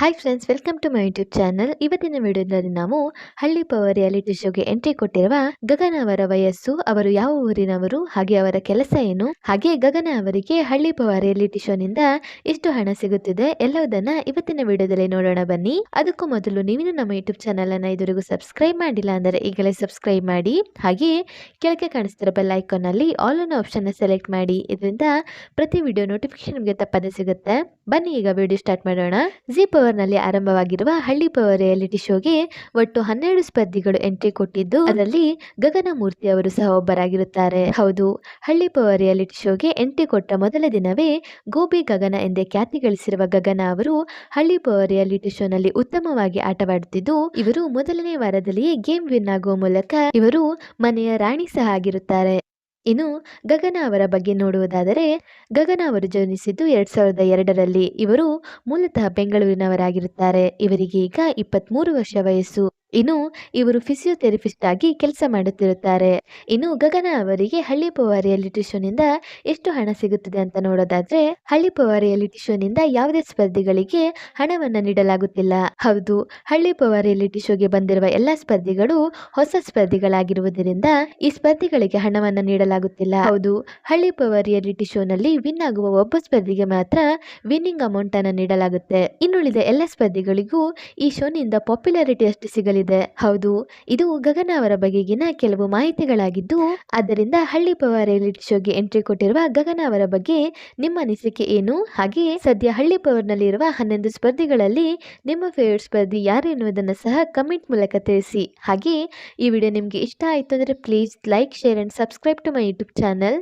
Hi friends welcome to my YouTube channel ಇವತ್ತಿನ ವಿಡಿಯೋದಲ್ಲಿ ನಾವು ಹಳ್ಳಿ ಪವರ್ ರಿಯಾಲಿಟಿ ಶೋಗೆ ಎಂಟ್ರಿ ಕೊಟ್ಟಿರುವ ಗಗನ ಅವರ ವಯಸ್ಸು, ಅವರು ಯಾವ ಊರಿನವರು, ಹಾಗೆ ಅವರ ಕೆಲಸ ಏನು, ಹಾಗೆ ಗಗನ ಅವರಿಗೆ ಹಳ್ಳಿ ಪವರ್ ರಿಯಾಲಿಟಿ ಶೋನಿಂದ ಎಷ್ಟು ಹಣ ಸಿಗುತ್ತಿದೆ ಎಲ್ಲವುದನ್ನ ಇವತ್ತಿನ ವಿಡಿಯೋದಲ್ಲಿ ನೋಡೋಣ ಬನ್ನಿ. ಅದಕ್ಕೂ ಮೊದಲು ನೀವಿನ ನಮ್ಮ ಯೂಟ್ಯೂಬ್ ಚಾನಲ್ ಅನ್ನ ಇದುವರೆಗೂ ಸಬ್ಸ್ಕ್ರೈಬ್ ಮಾಡಿಲ್ಲ ಅಂದರೆ ಈಗಲೇ ಸಬ್ಸ್ಕ್ರೈಬ್ ಮಾಡಿ. ಹಾಗೆ ಕೆಳಗೆ ಕಾಣಿಸ್ತಿರೋ ಬೆಲ್ ಐಕಾನ್ ಅಲ್ಲಿ ಆಲ್ ಅನ್ನೋ ಆಪ್ಷನ್ ಸೆಲೆಕ್ಟ್ ಮಾಡಿ. ಇದರಿಂದ ಪ್ರತಿ ವಿಡಿಯೋ ನೋಟಿಫಿಕೇಶನ್ ನಿಮಗೆ ತಪ್ಪದೆ ಸಿಗುತ್ತೆ. ಬನ್ನಿ, ಈಗ ವಿಡಿಯೋ ಸ್ಟಾರ್ಟ್ ಮಾಡೋಣ. ಜಿ ಪವರ್ ನಲ್ಲಿ ಆರಂಭವಾಗಿರುವ ಹಳ್ಳಿ ಪವರ್ ರಿಯಾಲಿಟಿ ಶೋಗೆ ಒಟ್ಟು ಹನ್ನೆರಡು ಸ್ಪರ್ಧಿಗಳು ಎಂಟ್ರಿ ಕೊಟ್ಟಿದ್ದು, ಅದರಲ್ಲಿ ಗಗನ ಮೂರ್ತಿ ಅವರು ಸಹ ಒಬ್ಬರಾಗಿರುತ್ತಾರೆ. ಹೌದು, ಹಳ್ಳಿ ಪವರ್ ರಿಯಾಲಿಟಿ ಶೋಗೆ ಎಂಟ್ರಿ ಕೊಟ್ಟ ಮೊದಲ ದಿನವೇ ಗೋಬಿ ಗಗನ ಎಂದೇ ಖ್ಯಾತಿ ಗಳಿಸಿರುವ ಗಗನ ಅವರು ಹಳ್ಳಿ ಪವರ್ ರಿಯಾಲಿಟಿ ಶೋನಲ್ಲಿ ಉತ್ತಮವಾಗಿ ಆಟವಾಡುತ್ತಿದ್ದು, ಇವರು ಮೊದಲನೇ ವಾರದಲ್ಲಿಯೇ ಗೇಮ್ ವಿನ್ ಆಗುವ ಮೂಲಕ ಇವರು ಮನೆಯ ರಾಣಿ ಸಹ ಆಗಿರುತ್ತಾರೆ. ಇನ್ನು ಗಗನ ಅವರ ಬಗ್ಗೆ ನೋಡುವುದಾದರೆ, ಗಗನ ಅವರು ಜನಿಸಿದ್ದು ಎರಡು ಸಾವಿರದ ಎರಡರಲ್ಲಿ. ಇವರು ಮೂಲತಃ ಬೆಂಗಳೂರಿನವರಾಗಿರುತ್ತಾರೆ. ಇವರಿಗೆ ಈಗ ಇಪ್ಪತ್ಮೂರು ವರ್ಷ ವಯಸ್ಸು. ಇನ್ನು ಇವರು ಫಿಸಿಯೋಥೆರಪಿಸ್ಟ್ ಆಗಿ ಕೆಲಸ ಮಾಡುತ್ತಿರುತ್ತಾರೆ. ಇನ್ನು ಗಗನ ಅವರಿಗೆ ಹಳ್ಳಿ ಪವರ್ ರಿಯಾಲಿಟಿ ಶೋನಿಂದ ಎಷ್ಟು ಹಣ ಸಿಗುತ್ತದೆ ಅಂತ ನೋಡೋದಾದ್ರೆ, ಹಳ್ಳಿ ಪವರ್ ರಿಯಾಲಿಟಿ ಶೋನಿಂದ ಯಾವುದೇ ಸ್ಪರ್ಧಿಗಳಿಗೆ ಹಣವನ್ನ ನೀಡಲಾಗುತ್ತಿಲ್ಲ. ಹೌದು, ಹಳ್ಳಿ ಪವರ್ ರಿಯಾಲಿಟಿ ಶೋಗೆ ಬಂದಿರುವ ಎಲ್ಲಾ ಸ್ಪರ್ಧಿಗಳು ಹೊಸ ಸ್ಪರ್ಧಿಗಳಾಗಿರುವುದರಿಂದ ಈ ಸ್ಪರ್ಧಿಗಳಿಗೆ ಹಣವನ್ನ ನೀಡಲಾಗುತ್ತಿಲ್ಲ. ಹೌದು, ಹಳ್ಳಿ ಪವರ್ ರಿಯಾಲಿಟಿ ಶೋನಲ್ಲಿ ವಿನ್ ಆಗುವ ಒಬ್ಬ ಸ್ಪರ್ಧಿಗೆ ಮಾತ್ರ ವಿನ್ನಿಂಗ್ ಅಮೌಂಟ್ ಅನ್ನ ನೀಡಲಾಗುತ್ತೆ. ಇನ್ನುಳಿದ ಎಲ್ಲ ಸ್ಪರ್ಧಿಗಳಿಗೂ ಈ ಶೋನಿಂದ ಪಾಪ್ಯುಲಾರಿಟಿ ಅಷ್ಟು ಸಿಗಲಿದೆ ಹೌದು, ಇದು ಗಗನ ಅವರ ಬಗೆಗಿನ ಕೆಲವು ಮಾಹಿತಿಗಳಾಗಿದ್ದು, ಆದ್ದರಿಂದ ಹಳ್ಳಿ ಪವರ್ ರಿಯಾಲಿಟಿ ಶೋಗೆ ಎಂಟ್ರಿ ಕೊಟ್ಟಿರುವ ಗಗನ ಅವರ ಬಗ್ಗೆ ನಿಮ್ಮ ಅನಿಸಿಕೆ ಏನು? ಹಾಗೆಯೇ ಸದ್ಯ ಹಳ್ಳಿ ಪವರ್ನಲ್ಲಿ ಇರುವ ಹನ್ನೊಂದು ಸ್ಪರ್ಧಿಗಳಲ್ಲಿ ನಿಮ್ಮ ಫೇವರೇಟ್ ಸ್ಪರ್ಧಿ ಯಾರು ಎನ್ನುವುದನ್ನು ಸಹ ಕಮೆಂಟ್ ಮೂಲಕ ತಿಳಿಸಿ. ಹಾಗೆ ಈ ವಿಡಿಯೋ ನಿಮಗೆ ಇಷ್ಟ ಆಯಿತು ಅಂದರೆ please like, share and subscribe to my YouTube channel.